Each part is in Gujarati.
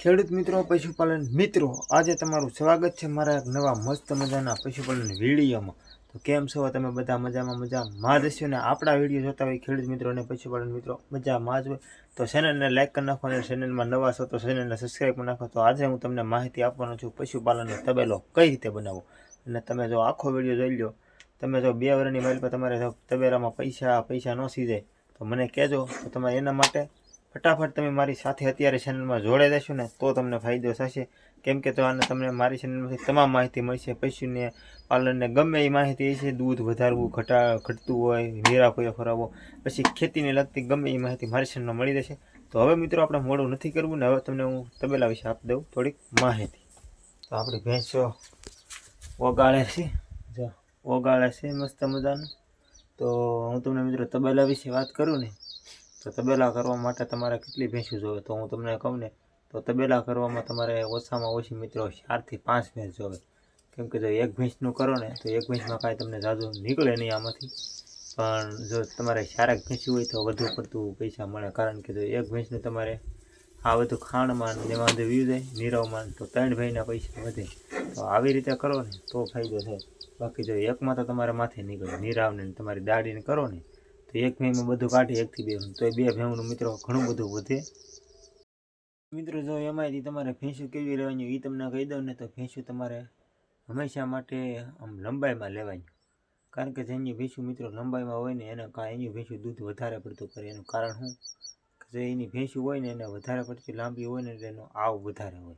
ખેડૂત મિત્રો, પશુપાલન મિત્રો, આજે તમારું સ્વાગત છે મારા એક નવા મસ્ત મજાના પશુપાલન વિડીયોમાં. તો કેમ છો? તમે બધા મજામાં મજામાં? જ હશો ને આપણા વીડિયો જોતા હોય ખેડૂત મિત્રો અને પશુપાલન મિત્રો, મજામાં જ હોય. તો ચેનલને લાઇક કરી નાખો અને ચેનલમાં નવા છો તો ચેનલને સબસ્ક્રાઈબ કરી નાખો. તો આજે હું તમને માહિતી આપવાનો છું પશુપાલનનો તબેલો કઈ રીતે બનાવવો? અને તમે જો આખો વીડિયો જોઈ લો તમે જો બે વર્ષની માઇલ પર તમારે તબેલામાં પૈસા પૈસા ન સીધે, તો મને કહેજો. તો તમારે એના માટે ફટાફટ તમે મારી સાથે અત્યારે ચેનલમાં જોડાઈ દેશો ને, તો તમને ફાયદો થશે. કેમ કે તો આને તમને મારી ચેનલમાંથી તમામ માહિતી મળશે. પશુને પાલનને ગમે એ માહિતી છે દૂધ વધારવું, ઘટા ઘટતું હોય વેરા કોઈ ફરાવો, પછી ખેતીને લગતી ગમે એ માહિતી મારી ચેનલમાં મળી જશે. તો હવે મિત્રો આપણે મોડું નથી કરવું ને હવે તમને હું તબેલા વિશે આપી દઉં થોડીક માહિતી. તો આપણી ભેંસો ઓગાળે છે. જો, ઓગાળે છે મસ્ત મજાનું. તો હું તમને મિત્રો તબેલા વિશે વાત કરું ને તો તબેલા કરવા માટે તમારે કેટલી ભેંસું જોવે તો હું તમને કહું ને, તો તબેલા કરવામાં તમારે ઓછામાં ઓછી મિત્રો ચારથી પાંચ ભેંસ જોવે. કેમ કે જો એક ભેંસનું કરો ને, તો એક ભેંસમાં કાંઈ તમને જાજુ નીકળે નહીં આમાંથી. પણ જો તમારે ચારેક ભેંસી હોય તો વધુ પડતું પૈસા મળે. કારણ કે જો એક ભેંસનું તમારે આ બધું ખાંડમાં ને બધું વીવ જાય નીરવમાં તો ત્રણ ભાઈના પૈસા વધે. તો આવી રીતે કરો ને, તો ફાયદો થાય. બાકી જો એકમાં તો તમારે માથે નીકળે. નીરાવને તમારી દાડીને કરો ને એક ભેંમાં બધું કાઢી, એકથી બે તો એ બે ભેંનું મિત્રો ઘણું બધું વધે. મિત્રો, જો એમાંથી તમારે ભેંસું કેવી લેવાની એ તમને કહી દઉં ને તો ભેંસું તમારે હંમેશા માટે આમ લંબાઈમાં લેવાની. કારણ કે જેની ભેંસું મિત્રો લંબાઈમાં હોય ને એને કાંઈ, એની ભેંસું દૂધ વધારે પડતું કરે. એનું કારણ શું? કે જે એની ભેંસું હોય ને એને વધારે પડતી લાંબી હોય ને એટલે એનો આવ વધારે હોય.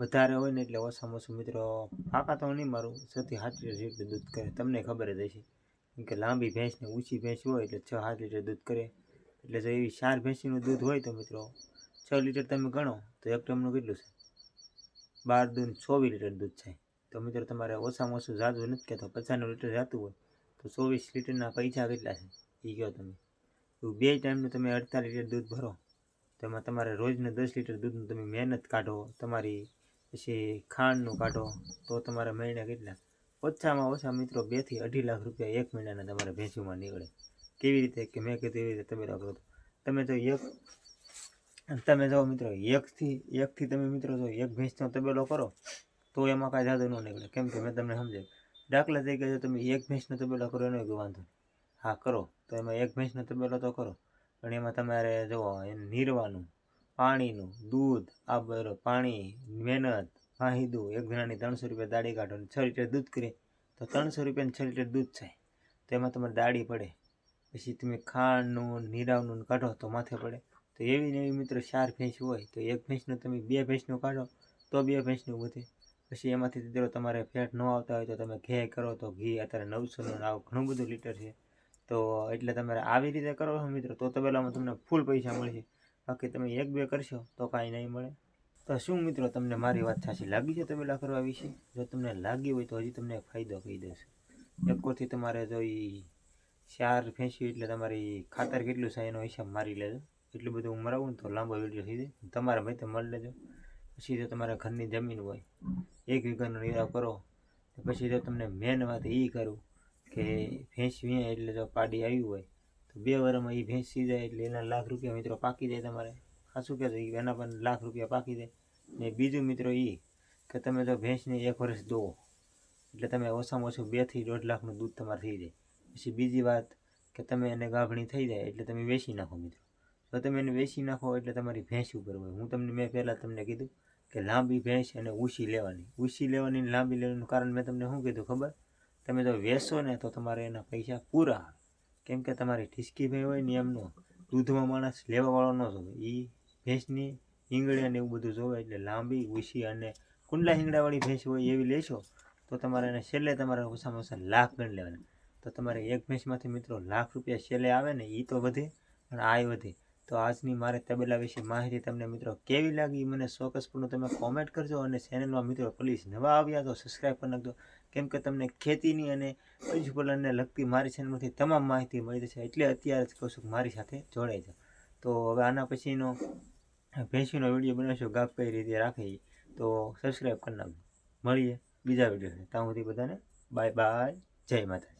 વધારે હોય ને એટલે ઓછામાં ઓછું મિત્રો, ફાંકા તો નહીં મારું, સૌથી લીટર જેટલું દૂધ કરે. તમને ખબર જ હશે. કે લાંબી ભેંસ ને ઊંચી ભેંસ હોય એટલે છ સાત લીટર દૂધ કરે. એટલે જો એવી ચાર ભેંસીનું દૂધ હોય તો મિત્રો છ લીટર તમે ગણો તો એક ટમનું કેટલું છે? બાર દૂધ ચોવીસ લીટર દૂધ છે. તો મિત્રો તમારે ઓછામાં ઓછું જાતું નથી કહેતો. પચાસનું લીટર જાતું હોય તો ચોવીસ લીટરના પૈસા કેટલા છે? એ કહો તમે. એવું બે ટાઈમનું તમે અડતાલીસ લીટર દૂધ ભરો. તેમાં તમારે રોજનું દસ લીટર દૂધનું તમે મહેનત કાઢો. તમારી પછી ખાંડનું કાઢો. તો તમારા મહિના કેટલા? ઓછામાં ઓછા મિત્રો બેથી અઢી લાખ રૂપિયા એક મહિનાના તમારે ભેંસીમાં નીકળે. કેવી રીતે કે મેં કીધું એવી રીતે તમે રાખો તમે જો એક, તમે જો મિત્રો એકથી એકથી તમે મિત્રો જો એક ભેંસનો તબેલો કરો, તો એમાં કાંઈ જાદુ ન નીકળે. કેમ કે મેં તમને સમજાય દાખલા તરીકે જો તમે એક ભેંસનો તબેલો કરો એનો કોઈ વાંધો હા, કરો. તો એમાં એક ભેંસનો તબેલો તો કરો. પણ એમાં તમારે એને નીરવાનું, પાણીનું દૂધ, આ બરો પાણી, મહેનત વાહીદું એક જણાની ત્રણસો રૂપિયા દાઢી કાઢો અને છ લીટર દૂધ કરે. તો ત્રણસો રૂપિયાને છ લીટર દૂધ થાય. તો એમાં તમારે દાઢી પડે. પછી તમે ખાંડનું નીરાવનું કાઢો તો માથે પડે. તો એવી ને એવી મિત્રો ચાર ભેંસ હોય. તો એક ભેંસનું તમે બે ભેંસનું કાઢો તો બે ભેંસનું વધે. પછી એમાંથી જો તમારે ફેટ ન આવતા હોય તો તમે ઘે કરો તો ઘી. અત્યારે નવસોનું આવું ઘણું બધું લીટર છે. તો એટલે તમારે આવી રીતે કરો મિત્રો. તો તબેલામાં તમને ફૂલ પૈસા મળશે. બાકી તમે એક બે કરશો તો કાંઈ નહીં મળે. તો શું મિત્રો તમને મારી વાત સાચી લાગી છે તબેલા કરવા વિશે? જો તમને લાગી હોય તો હજી તમને ફાયદો કહી દઈશ. એકોથી તમારે જો એ ચાર ફેંસી એટલે તમારી ખાતર કેટલું છે એનો હિસાબ મારી લેજો. એટલું બધું હું મરાવું ને તો લાંબો વીડિયો થઈ જાય. તમારે ભાઈ તો મળી લેજો. પછી જો તમારા ઘરની જમીન હોય, એક વીઘાનો નિરાવ કરો પછી જો તમને મેન વાત એ કરું કે ભેંસ વીએ એટલે જો પાડી આવ્યું હોય, તો બે વારમાં એ ભેંસ જાય એટલે એના લાખ રૂપિયા મિત્રો પાકી જાય તમારે. ખાસું કહેતો એ એના પણ લાખ રૂપિયા પાકી દે. ને બીજું મિત્રો એ કે તમે જો ભેંસને એક વર્ષ દો એટલે તમે ઓછામાં ઓછું બેથી દોઢ લાખનું દૂધ તમારે થઈ જાય. પછી બીજી વાત કે તમે એને ગાભણી થઈ જાય એટલે તમે વેચી નાખો મિત્રો. તો તમે એને વેચી નાખો એટલે તમારી ભેંસ ઉપર હોય. હું તમને મેં પહેલાં તમને કીધું કે લાંબી ભેંસ અને ઊંચી લેવાની. ઊંચી લેવાની લાંબી લેવાનું કારણ મેં તમને શું કીધું ખબર? તમે જો વેચો ને તો તમારે એના પૈસા પૂરા. આવે કેમ કે તમારી ઠીસકી ભાઈ હોય ને એમનો દૂધમાં માણસ લેવાવાળો ન હોય. એ ભેંસની હિંગળી અને એવું બધું જોવે એટલે લાંબી, ઊંચી અને કુંડલા હિંગડાવાળી ભેંસ હોય એવી લેશો, તો તમારે એને છેલ્લે તમારે ઓછામાં ઓછા લાખ ગણ લેવાના. તો તમારે એક ભેંસમાંથી મિત્રો લાખ રૂપિયા છેલ્લે આવે ને એ તો વધે અને આય વધે. તો આજની મારે તબેલા વિશે માહિતી તમને મિત્રો કેવી લાગી મને ચોક્કસપૂર્ણ તમે કોમેન્ટ કરજો અને ચેનલમાં મિત્રો પ્લીઝ નવા આવ્યા તો સબસ્ક્રાઈબ કરી નાખજો. કેમ કે તમને ખેતીની અને પશુપાલનને લગતી મારી ચેનલમાંથી તમામ માહિતી મળી જશે એટલે અત્યારે જ કહું છું મારી સાથે જોડાઈ જાઓ. તો હવે આના પછીનો ભેંસીનો વીડિયો બનાવશો ગાપ કઈ રીતે રાખી તો સબસ્ક્રાઈબ કરી નાખજો. મળીએ બીજા વીડિયો ત્યાં સુધી બધાને બાય બાય જય માતા